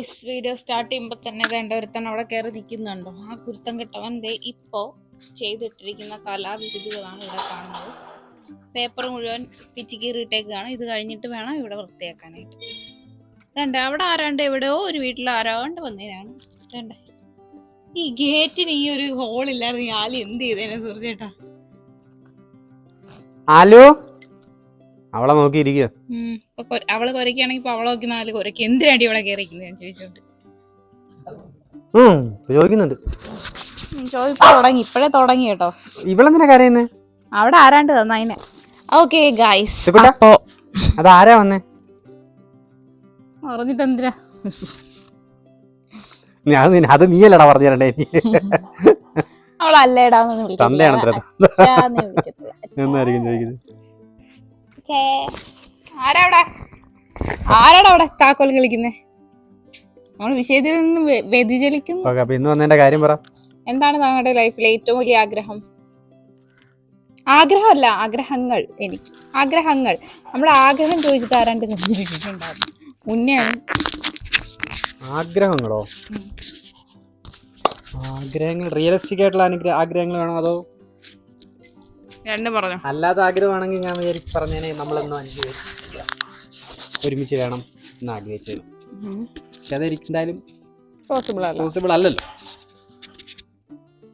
Guys video start ചെയ്യുമ്പോൾ തന്നെ വേണ്ട ഒരുത്തൻ അവിടെ കയറി നിൽക്കുന്നുണ്ടോ. ആ കുരുത്തം കെട്ടവൻ ദേ ഇപ്പോൾ ചെയ്തിട്ടിരിക്കുന്ന കലാവിരുതുകളാണ് ഇവിടെ കാണുന്നത്. പേപ്പർ മുഴുവൻ പിറ്റി കീറിയിട്ടേക്കാണ്. ഇത് കഴിഞ്ഞിട്ട് വേണം ഇവിടെ വൃത്തിയാക്കാനായിട്ട്. വേണ്ട അവിടെ ആരാണ്ട് എവിടെയോ ഒരു വീട്ടിൽ ആരാണ്ട് വന്നതിനാണ് വേണ്ട ഈ ഗേറ്റിന് ഈ ഒരു ഈ ആലി എന്ത് ചെയ്തേനെ സുർജേട്ടാ ആലു? അവളെ നോക്കിയിരിക്കുക അവൾ കുരയ്ക്കുകയാണെങ്കിൽ ഇപ്പൊ അവളെ നോക്കി നാല് കുരയ്ക്ക്. എന്തിനാടി ഇവിടെ കയറിക്കുന്നത് ഞാൻ ചോദിച്ചോണ്ട്. ചോദിക്കുന്നുണ്ട്. ചോദിപ്പോ തുടങ്ങി. ഇപ്പഴേ തുടങ്ങി കേട്ടോ. ഇവളെന്തിനാ കരയുന്നേ? അവിടെ ആരാണ്ട് തന്ന അതിനെ? ഓക്കെ ഗൈസ് സുഖുട്ടാ? അപ്പോ അത് ആരാ വന്നേ അറിഞ്ഞിട്ട് എന്തിനാ ഞാൻ അത് നീയല്ലടാ പറഞ്ഞു തരണ്ടേ അവളല്ലേടാന്ന് ആരാവിടെ? ആരാടാ അവിടെ താക്കോൽ കളിക്കുന്നേ? നമ്മൾ വിഷയത്തിൽ നിന്ന് വ്യ- വ്യതിചലിക്കുന്നു. ഇന്ന് വന്നതിന്റെ കാര്യം പറ. എന്താണ് താങ്കളുടെ ലൈഫിലെ ഏറ്റവും വലിയ ആഗ്രഹം? ആഗ്രഹമല്ല ആഗ്രഹങ്ങൾ എനിക്ക്. ആഗ്രഹങ്ങൾ. നമ്മൾ ആഗ്രഹം ചോദിച്ചു താരാണ്ട് മുന്നേ ആഗ്രഹങ്ങളോ? ആഗ്രഹങ്ങൾ റിയലിസ്റ്റിക് ആയിട്ടുള്ള ആഗ്രഹങ്ങൾ വേണോ അതോ രണ്ടും പറഞ്ഞു. അല്ലാത്ത ആഗ്രഹമാണെങ്കിൽ ഞാൻ വിചാരിച്ച് പറഞ്ഞേനെ നമ്മളെന്നും അഞ്ച് പേര് ഒരുമിച്ച് വേണം എന്ന് ആഗ്രഹിച്ചത്. പക്ഷെ പോസിബിൾ അല്ല. പോസിബിൾ അല്ലല്ലോ.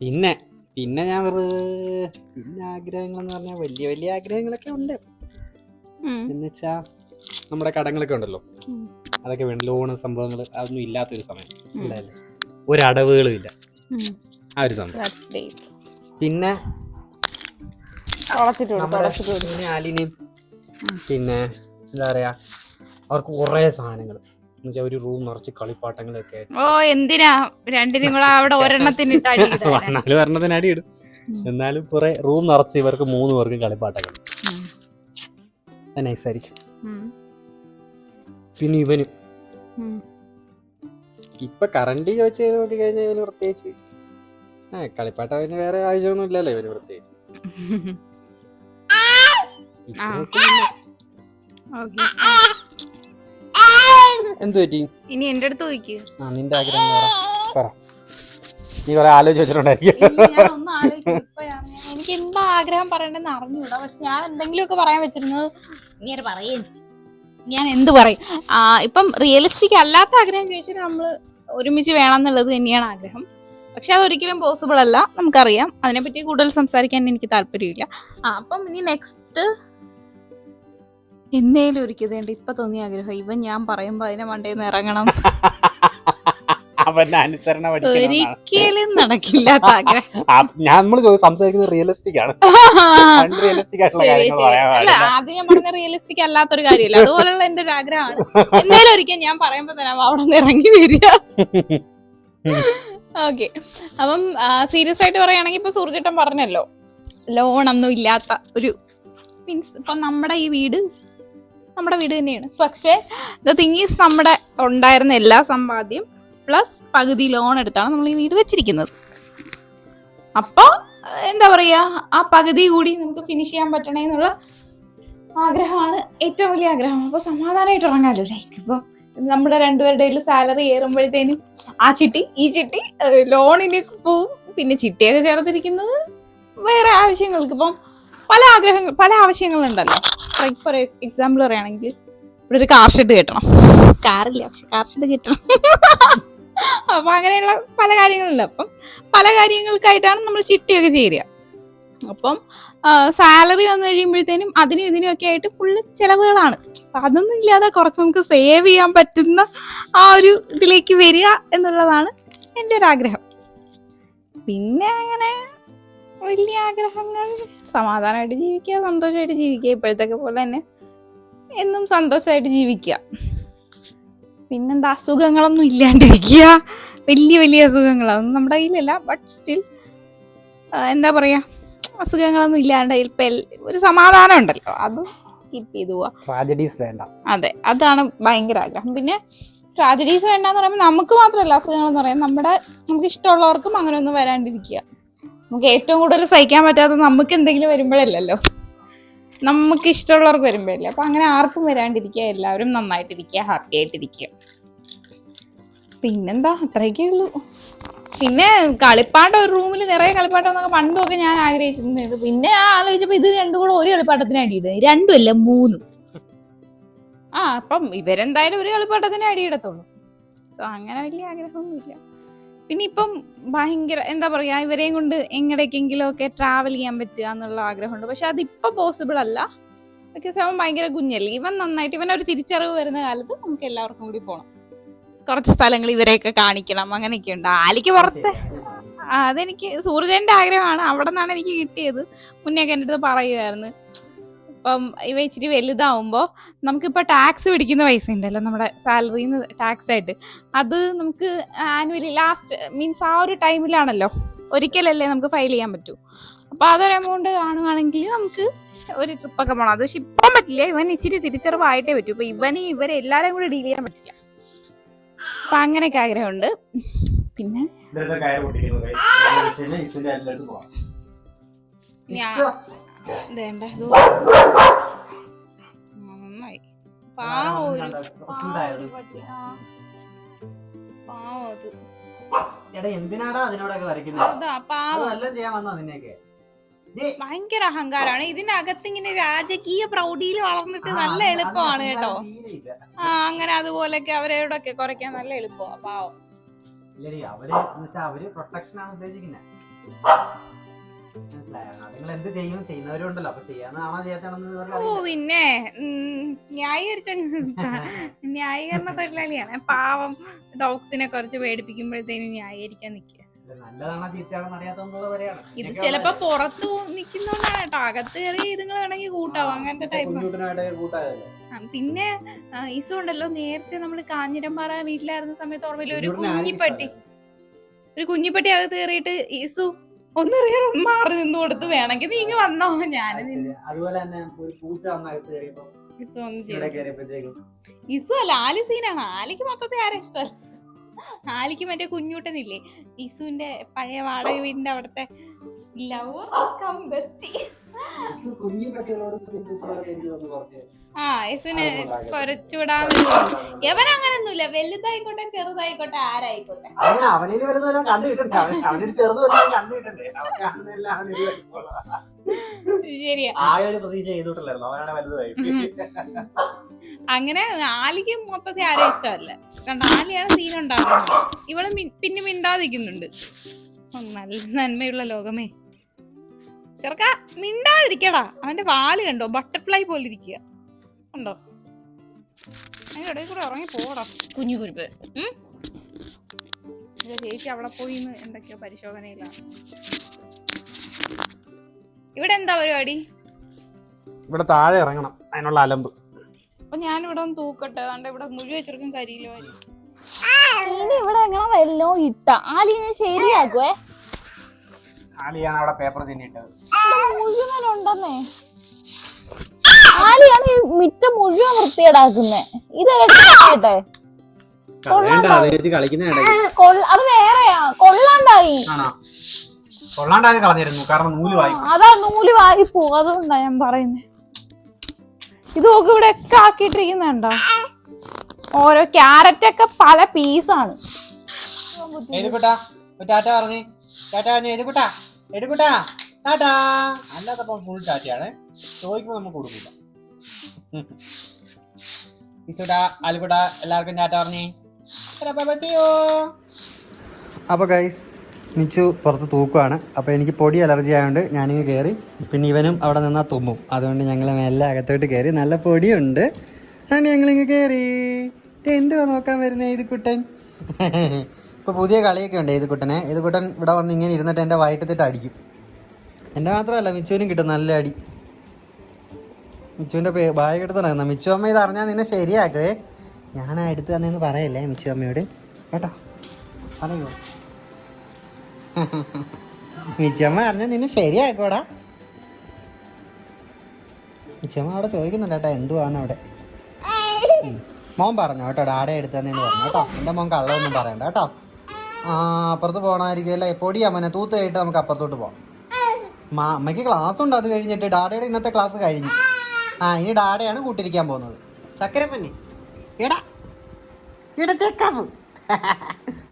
പിന്നെ പിന്നെ ഞാൻ വെറുതെ പിന്നെ ആഗ്രഹങ്ങൾ എന്ന് പറഞ്ഞാൽ വലിയ വലിയ ആഗ്രഹങ്ങളൊക്കെ ഉണ്ട്. എന്നുവെച്ചാ നമ്മുടെ കടങ്ങളൊക്കെ ഉണ്ടല്ലോ. അതൊക്കെ വേണം ലോണ് സംഭവങ്ങൾ അതൊന്നും ഇല്ലാത്തൊരു സമയം? ഒരടവുകളും ഇല്ല. ആ ഒരു സമയം. പിന്നെ നമ്മുടെ പിന്നെ ആലിനെയും പിന്നെ എന്താ പറയാ അവർക്ക് കുറെ സാധനങ്ങൾ. എന്നുവെച്ചാൽ ഒരു റൂം നിറച്ച് കളിപ്പാട്ടങ്ങളൊക്കെ ഒക്കെ ഓ എന്തിനാ? രണ്ടിനും കൂടെ അവിടെ ഒരെണ്ണത്തിന് ഇട്ട് അടി ഇടാനാ? വണ്ണാൽ പറഞ്ഞതിന് അടിയിടും എന്നാലും കുറെ റൂം നിറച്ച് ഇവർക്ക് മൂന്ന് പേർക്കും കളിപ്പാട്ടങ്ങൾ. നൈസായിരിക്കും. പിന്നെ ഇവന്. ഇപ്പൊ കറണ്ട് ചോദിച്ചു നോക്കി കഴിഞ്ഞാൽ ഇവന് പ്രത്യേകിച്ച്. കളിപ്പാട്ട വേറെ ആവശ്യമൊന്നും ഇല്ലല്ലോ ഇവന് പ്രത്യേകിച്ച്. എന്ത് പറ്റി? ഇനി എന്റെ അടുത്ത് ചോദിക്ക്. ആ നിന്റെ ആഗ്രഹം പറ. പറ. നീ കുറെ ആലോചിച്ച് വെച്ചിട്ടുണ്ടായിരിക്കും. ഞാൻ ഒന്നും ആലോചിച്ചില്ല. ഇപ്പോഴാണ് ഞാൻ- എനിക്ക് എന്താ ആഗ്രഹം പറയണ്ടെന്ന് അറിഞ്ഞൂടാ. പക്ഷെ ഞാൻ എന്തെങ്കിലുമൊക്കെ പറയാൻ വെച്ചിരുന്നത് ഇങ്ങനെ പറയുകയും ഞാൻ എന്ത് പറയും? ഇപ്പം റിയലിസ്റ്റിക് അല്ലാത്ത ആഗ്രഹം ചോദിച്ചാൽ നമ്മൾ ഒരുമിച്ച് വേണം എന്നുള്ളത് തന്നെയാണ് ആഗ്രഹം. പക്ഷെ അതൊരിക്കലും പോസിബിൾ അല്ല. നമുക്കറിയാം. അതിനെപ്പറ്റി കൂടുതൽ സംസാരിക്കാൻ എനിക്ക് താല്പര്യമില്ല. അപ്പം ഇനി നെക്സ്റ്റ് എന്തേലും ഒരിക്കലുണ്ട് ഇപ്പൊ തോന്നിയ ആഗ്രഹം. ഇവൻ ഞാൻ പറയുമ്പോ അതിനെ മണ്ടേന്ന് ഇറങ്ങണം. അവന്റെ അനുസരണ ഒരിക്കലും ഞാൻ നമ്മൾ സംസാരിക്കുന്നത് റിയലിസ്റ്റിക് ആണ്. റിയലിസ്റ്റിക് ആയിട്ടുള്ള ആദ്യം ഞാൻ പറഞ്ഞ റിയലിസ്റ്റിക് അല്ലാത്തൊരു കാര്യമില്ല. അതുപോലുള്ള എന്റെ ഒരു ആഗ്രഹമാണ്. എന്തായാലും ഒരിക്കൽ ഞാൻ പറയുമ്പോ തന്നെ അവിടെ നിന്ന് ഇറങ്ങി വരിക. ഓക്കെ അപ്പം സീരിയസ് ആയിട്ട് പറയുകയാണെങ്കിൽ ഇപ്പൊ സൂർജേട്ടൻ പറഞ്ഞല്ലോ ലോൺ ഒന്നും ഇല്ലാത്ത ഒരു മീൻസ് ഇപ്പൊ നമ്മുടെ ഈ വീട് നമ്മുടെ വീട് തന്നെയാണ്. പക്ഷേ ദ തിങ് ഈസ് നമ്മുടെ ഉണ്ടായിരുന്ന എല്ലാ സമ്പാദ്യം പ്ലസ് പകുതി ലോൺ എടുത്താണ് നമ്മൾ ഈ വീട് വെച്ചിരിക്കുന്നത്. അപ്പോൾ എന്താ പറയുക ആ പകുതി കൂടി നമുക്ക് ഫിനിഷ് ചെയ്യാൻ പറ്റണേ എന്നുള്ള ആഗ്രഹമാണ്. ഏറ്റവും വലിയ ആഗ്രഹം. അപ്പോൾ സമാധാനമായിട്ട് ഇറങ്ങാമല്ലോ ലൈക്ക് ഇപ്പോൾ നമ്മുടെ രണ്ടുപേരുടെ സാലറി ഏറുമ്പോഴത്തേനും ആ ചിട്ടി ഈ ചിട്ടി ലോണിന് പോവും. പിന്നെ ചിട്ടിയൊക്കെ ചേർത്തിരിക്കുന്നത് വേറെ ആവശ്യങ്ങൾക്ക്. ഇപ്പം പല ആഗ്രഹങ്ങൾ പല ആവശ്യങ്ങളുണ്ടല്ലോ. ലൈക്ക് ഫോർ എക്സാമ്പിൾ പറയുകയാണെങ്കിൽ ഇവിടെ ഒരു കാർ ഷെഡ് കെട്ടണം. കാറില്ല പക്ഷെ കാർ ഷെഡ് കെട്ടണം. അപ്പൊ അങ്ങനെയുള്ള പല കാര്യങ്ങളുണ്ട്. അപ്പം പല കാര്യങ്ങൾക്കായിട്ടാണ് നമ്മൾ ചിട്ടിയൊക്കെ ചേരുക. അപ്പം സാലറി വന്നു കഴിയുമ്പോഴത്തേനും അതിനും ഇതിനും ഒക്കെ ആയിട്ട് ഫുള്ള് ചിലവുകളാണ്. അപ്പൊ അതൊന്നും ഇല്ലാതെ കുറച്ച് നമുക്ക് സേവ് ചെയ്യാൻ പറ്റുന്ന ആ ഒരു ഇതിലേക്ക് വരിക എന്നുള്ളതാണ് എന്റെ ഒരു ആഗ്രഹം. പിന്നെ അങ്ങനെ വലിയ ആഗ്രഹങ്ങൾ സമാധാനമായിട്ട് ജീവിക്കുക സന്തോഷമായിട്ട് ജീവിക്കുക ഇപ്പോഴത്തൊക്കെ പോലെ തന്നെ എന്നും സന്തോഷമായിട്ട് ജീവിക്കുക. പിന്നെന്താ അസുഖങ്ങളൊന്നും ഇല്ലാണ്ടിരിക്കുക. വലിയ വലിയ അസുഖങ്ങൾ. അതൊന്നും നമ്മുടെ കയ്യിലല്ല ബട്ട് സ്റ്റിൽ എന്താ പറയാ അസുഖങ്ങളൊന്നും ഇല്ലാണ്ട് ഇപ്പം ഒരു സമാധാനം ഉണ്ടല്ലോ അതും കീപ്പ് ചെയ്തു ട്രാജഡീസ് വേണ്ട. അതെ അതാണ് ഭയങ്കര ആഗ്രഹം. പിന്നെ ട്രാജഡീസ് വേണ്ടെന്ന് പറയുമ്പോൾ നമുക്ക് മാത്രമല്ല അസുഖങ്ങൾ എന്ന് പറയാം നമ്മുടെ നമുക്ക് ഇഷ്ടമുള്ളവർക്കും അങ്ങനെ ഒന്നും വരാണ്ടിരിക്കുക. നമുക്ക് ഏറ്റവും കൂടുതൽ സഹിക്കാൻ പറ്റാത്ത നമുക്ക് എന്തെങ്കിലും വരുമ്പോഴല്ലല്ലോ. നമുക്ക് ഇഷ്ടമുള്ളവർക്ക് വരുമ്പോഴല്ലേ. അപ്പൊ അങ്ങനെ ആർക്കും വരാണ്ടിരിക്കുക എല്ലാവരും നന്നായിട്ടിരിക്കുക ഹാപ്പി ആയിട്ടിരിക്കുക. പിന്നെന്താ? അത്രയൊക്കെ ഉള്ളൂ. പിന്നെ കളിപ്പാട്ടം ഒരു റൂമിൽ നിറയെ കളിപ്പാട്ടം എന്നൊക്കെ ഞാൻ ആഗ്രഹിച്ചിട്ടുണ്ട് പിന്നെ ഞാൻ ആലോചിച്ചപ്പോൾ ഇത് രണ്ടും കൂടെ ഒരു കളിപ്പാട്ടത്തിന് അടിയിടുക രണ്ടും അല്ല മൂന്നും. ആ അപ്പം ഇവരെന്തായാലും ഒരു കളിപ്പാട്ടത്തിന് അടിയിടത്തുള്ളൂ. സോ അങ്ങനെ വലിയ ആഗ്രഹമൊന്നുമില്ല. പിന്നെ ഇപ്പം ഭയങ്കര എന്താ പറയാ ഇവരെയും കൊണ്ട് എങ്ങടേക്കെങ്കിലും ഒക്കെ ട്രാവൽ ചെയ്യാൻ പറ്റുക എന്നുള്ള ആഗ്രഹമുണ്ട്. പക്ഷെ അതിപ്പോ പോസിബിൾ അല്ല. അവൻ ഭയങ്കര കുഞ്ഞല്ലേ. ഇവൻ നന്നായിട്ട് ഇവൻ ഒരു തിരിച്ചറിവ് വരുന്ന കാലത്ത് നമുക്ക് എല്ലാവർക്കും കൂടി പോകണം കുറച്ച് സ്ഥലങ്ങൾ ഇവരെയൊക്കെ കാണിക്കണം. അങ്ങനെയൊക്കെ ഉണ്ട്. ആലിക്ക് പുറത്ത് അതെനിക്ക് സൂര്യന്റെ ആഗ്രഹമാണ്. അവിടെ നിന്നാണ് എനിക്ക് കിട്ടിയത്. മുന്നേ എന്റെ അടുത്ത് പറയുമായിരുന്നു. ഇപ്പം ഇവ ഇച്ചിരി വലുതാവുമ്പോൾ നമുക്കിപ്പോൾ ടാക്സ് പിടിക്കുന്ന പൈസ ഉണ്ടല്ലോ നമ്മുടെ സാലറിയിൽ നിന്ന് ടാക്സ് ആയിട്ട്. അത് നമുക്ക് ആനുവലി ലാസ്റ്റ് മീൻസ് ആ ഒരു ടൈമിലാണല്ലോ ഒരിക്കലല്ലേ നമുക്ക് ഫയൽ ചെയ്യാൻ പറ്റൂ. അപ്പോൾ അതൊരു എമൗണ്ട് കാണുകയാണെങ്കിൽ നമുക്ക് ഒരു ട്രിപ്പൊക്കെ പോകണം അത് പക്ഷെ ഇപ്പം പറ്റില്ല. ഇവൻ ഇച്ചിരി തിരിച്ചറിവായിട്ടേ പറ്റൂ. ഇപ്പം ഇവന് ഇവരെ എല്ലാവരെയും കൂടെ ഡീൽ ചെയ്യാൻ പറ്റില്ല. അപ്പം അങ്ങനെയൊക്കെ ആഗ്രഹമുണ്ട്. പിന്നെ. ഞാൻ വേണ്ട നന്നായി. പാവം ഒരു പാവം. അത്. എടാ എന്തിനാടാ അതിനോടൊക്കെ വരയ്ക്കുന്നത് അതാ പാവം. അതെല്ലാം ചെയ്യാൻ വന്നോ നിന്നെയൊക്കെ. ഭയങ്കര അഹങ്കാരാണ്. ഇതിനകത്ത് ഇങ്ങനെ രാജകീയ പ്രൗഢിയിൽ വളർന്നിട്ട് നല്ല എളുപ്പമാണ് കേട്ടോ. ആ അങ്ങനെ അതുപോലൊക്കെ അവരോടൊക്കെ കുറയ്ക്കാൻ നല്ല എളുപ്പമാണ് പാവം. അവർ പ്രൊട്ടക്ഷൻ ആണ് ഉദ്ദേശിക്കുന്നത് ഓ. പിന്നെ ന്യായീകരിച്ച ന്യായീകരണ തൊഴിലാളിയാണ്. പാവം ഡോഗ്സിനെ കുറച്ച് പേടിപ്പിക്കുമ്പോഴത്തേനും ന്യായീകരിക്കാൻ നിൽക്കുക. ഇത് ചിലപ്പോ പുറത്തു നിക്കുന്നോണ്ടാണ് കേട്ടോ. അകത്ത് കയറി ഇതുങ്ങൾ വേണമെങ്കിൽ കൂട്ടാവും. അങ്ങനത്തെ ടൈപ്പ് പിന്നെ ഈസു ഉണ്ടല്ലോ. നേരത്തെ നമ്മൾ കാഞ്ഞിരമ്പാറ വീട്ടിലായിരുന്ന സമയത്ത് ഓർമ്മയില്ല? ഒരു കുഞ്ഞിപ്പട്ടി. ഒരു കുഞ്ഞിപ്പട്ടി അകത്ത് കയറിയിട്ട് ഈസു ഒന്നറിയാൻ മാറി നിന്ന് കൊടുത്ത് വേണമെങ്കിൽ നീ ഇങ്ങ് വന്നോ. ഞാൻ ശരി. അതുപോലെ തന്നെ ഒരു പൂച്ച വന്നകത്ത് കയറിയപ്പോ ഈസു ഒന്നും ഇവിടെ ചെയ്തു കയറിയപ്പോഴത്തേക്കും ഇസു അല്ല ആലി സീനാണ്. ആലിക്ക് മൊത്തത്തിൽ ആരും ഇഷ്ടമല്ല? ആലിക്ക് മറ്റേ കുഞ്ഞൂട്ടനില്ലേ? ഇസുവിന്റെ പഴയ വാടക വീടിന്റെ അവിടുത്തെ ലവ് കം ബെസ്റ്റി. കുഞ്ഞു പട്ടികളോട് പൂച്ചകളോട് എനിക്ക് തോന്നുന്നു കുറച്ച്. ആ യേശുവിന് കുറച്ചുവിടാന്ന് തോന്നുന്നു എവൻ അങ്ങനൊന്നുമില്ല വലുതായിക്കോട്ടെ ചെറുതായിക്കോട്ടെ ആരായിക്കോട്ടെ. അങ്ങനെ അവനിൽ വരുന്നതെല്ലാം കണ്ടുകിട്ടണ്ടേ? അവൻ അവനിൽ ചെറുത് വരുന്നത് കണ്ടുകിട്ടണ്ടേ? അവൻ കാണുന്നതെല്ലാം അവനിൽ വരുമ്പോൾ ശരിയാ. ആ ഒരു പ്രതീക്ഷ ചെയ്തിട്ടില്ലായിരുന്നു. അവനാണ് വലുതായി. അങ്ങനെ ആലിക്ക് മൊത്തത്തിൽ ആരും ഇഷ്ടമല്ല. കണ്ട ആലിയാണ് സീൻ ഉണ്ടാകുന്നത് ഇവൾ പിന്നെ മിണ്ടാതിരിക്കുന്നുണ്ട്. നല്ല നന്മയുള്ള ലോകമേ. ചെറുക്ക മിണ്ടാതിരിക്കടാ. അവന്റെ വാൽ കണ്ടോ ബട്ടർഫ്ലൈ പോലെ ഇരിക്കുക കണ്ടോ അതിന്റെ ഇടയിൽ കൂടെ ഇറങ്ങി പോടാ കുഞ്ഞു കുരുപ്പ്. ചേച്ചി അവിടെ പോയി എന്തൊക്കെയോ പരിശോധനയിലാണ് ഇവിടെ എന്താ പരിപാടി? ഇവിടെ താഴെ ഇറങ്ങണം. അതിനുള്ള അലമ്പ്. അപ്പൊ ഞാൻ ഇവിടെ ഒന്ന് തൂക്കട്ടെ. അതുകൊണ്ട് ഇവിടെ മുഴുവൻ ചെറുക്കും കരിയിലോ ഇനി ഇവിടെ എങ്ങനെ വല്ലോ ഇട്ട? ആലിനെ ശരിയാക്കുവേ? ആലിയാണ് അവിടെ പേപ്പർ തിന്നിട്ടത് മുഴുവനുണ്ടെന്നേ ആലിയാണ് ഈ മിറ്റം മുഴുവൻ വൃത്തിയേടാക്കുന്നേ വേണ്ട അത് വേറെയാ. കൊള്ളാണ്ടായി. ആണോ? കളഞ്ഞിരുന്നു. കാരണം നൂൽ വായി. അതാ നൂൽ വായിപ്പോ അതുകൊണ്ടാ ഞാൻ പറയുന്നത് ഇത് നോക്ക് ഇവിടെ ഒക്കെ ആക്കിയിട്ടിരിക്കുന്നുണ്ടോ? ഓരോ ക്യാരറ്റ് ഒക്കെ പല പീസാണ്. ചോദിക്കുമ്പോ നമുക്ക് കൊടുക്കില്ല അലുകുടാ എല്ലാവർക്കും അപ്പോൾ ഗൈസ് മിച്ചു പുറത്ത് തൂക്കുവാണ്. അപ്പോൾ എനിക്ക് പൊടി അലർജി ആയതുകൊണ്ട് ഞാനിങ്ങ് കയറി പിന്നെ ഇവനും അവിടെ നിന്നാൽ തുമ്മും. അതുകൊണ്ട് ഞങ്ങൾ മെല്ലെ അകത്തോട്ട് കയറി നല്ല പൊടിയുണ്ട്. അതുകൊണ്ട് ഞങ്ങളിങ്ങ് കയറി എന്തുവാ നോക്കാൻ വരുന്നേ ഇത് കുട്ടൻ ഇപ്പോൾ പുതിയ കളിയൊക്കെ ഉണ്ട് ഇത് കുട്ടനെ ഇത് കുട്ടൻ ഇവിടെ വന്ന് ഇങ്ങനെ ഇരുന്നിട്ട് എന്റെ വയറ്റത്തിട്ട് അടിക്കും. എന്റെ മാത്രമല്ല മിച്ചുവിനും കിട്ടും നല്ല അടി. മിച്ചുവിന്റെ പേ ബാഗ് എടുത്ത് നടക്കുന്ന മിച്ചു അമ്മ ഇത് അറിഞ്ഞാൽ നിന്നെ ശരിയാക്കുവേ ഞാൻ എടുത്ത് തന്നെന്ന് പറയല്ലേ മിച്ചു അമ്മയോട്. കേട്ടോ? പറയൂ. മിച്ചമ്മ അറിഞ്ഞാൽ നിന്നെ ശരിയാക്കോടാ. മിച്ചമ്മ അവിടെ ചോദിക്കുന്നുണ്ട് കേട്ടോ എന്തുവാന്ന് അവിടെ. മോൻ പറഞ്ഞു കേട്ടോ ഡാഡ എടുത്ത് തന്നെന്ന് പറഞ്ഞു കേട്ടോ. എന്റെ മോൻ കള്ളമൊന്നും പറയണ്ട കേട്ടോ. ആ അപ്പുറത്ത് പോകണമായിരിക്കും അല്ലേ? പൊടിയാ മോനെ തൂത്ത് കഴിഞ്ഞിട്ട് നമുക്ക് അപ്പുറത്തോട്ട് പോകാം അമ്മയ്ക്ക് ക്ലാസ് ഉണ്ട് അത് കഴിഞ്ഞിട്ട് ഡാഡയുടെ ഇന്നത്തെ ക്ലാസ് കഴിഞ്ഞു. ആ ഇനി ഡാഡയാണ് കൂട്ടിരിക്കാൻ പോകുന്നത്. ചക്കരപ്പന്നി. എടാ എടാ ചെക്കാപ്പ്.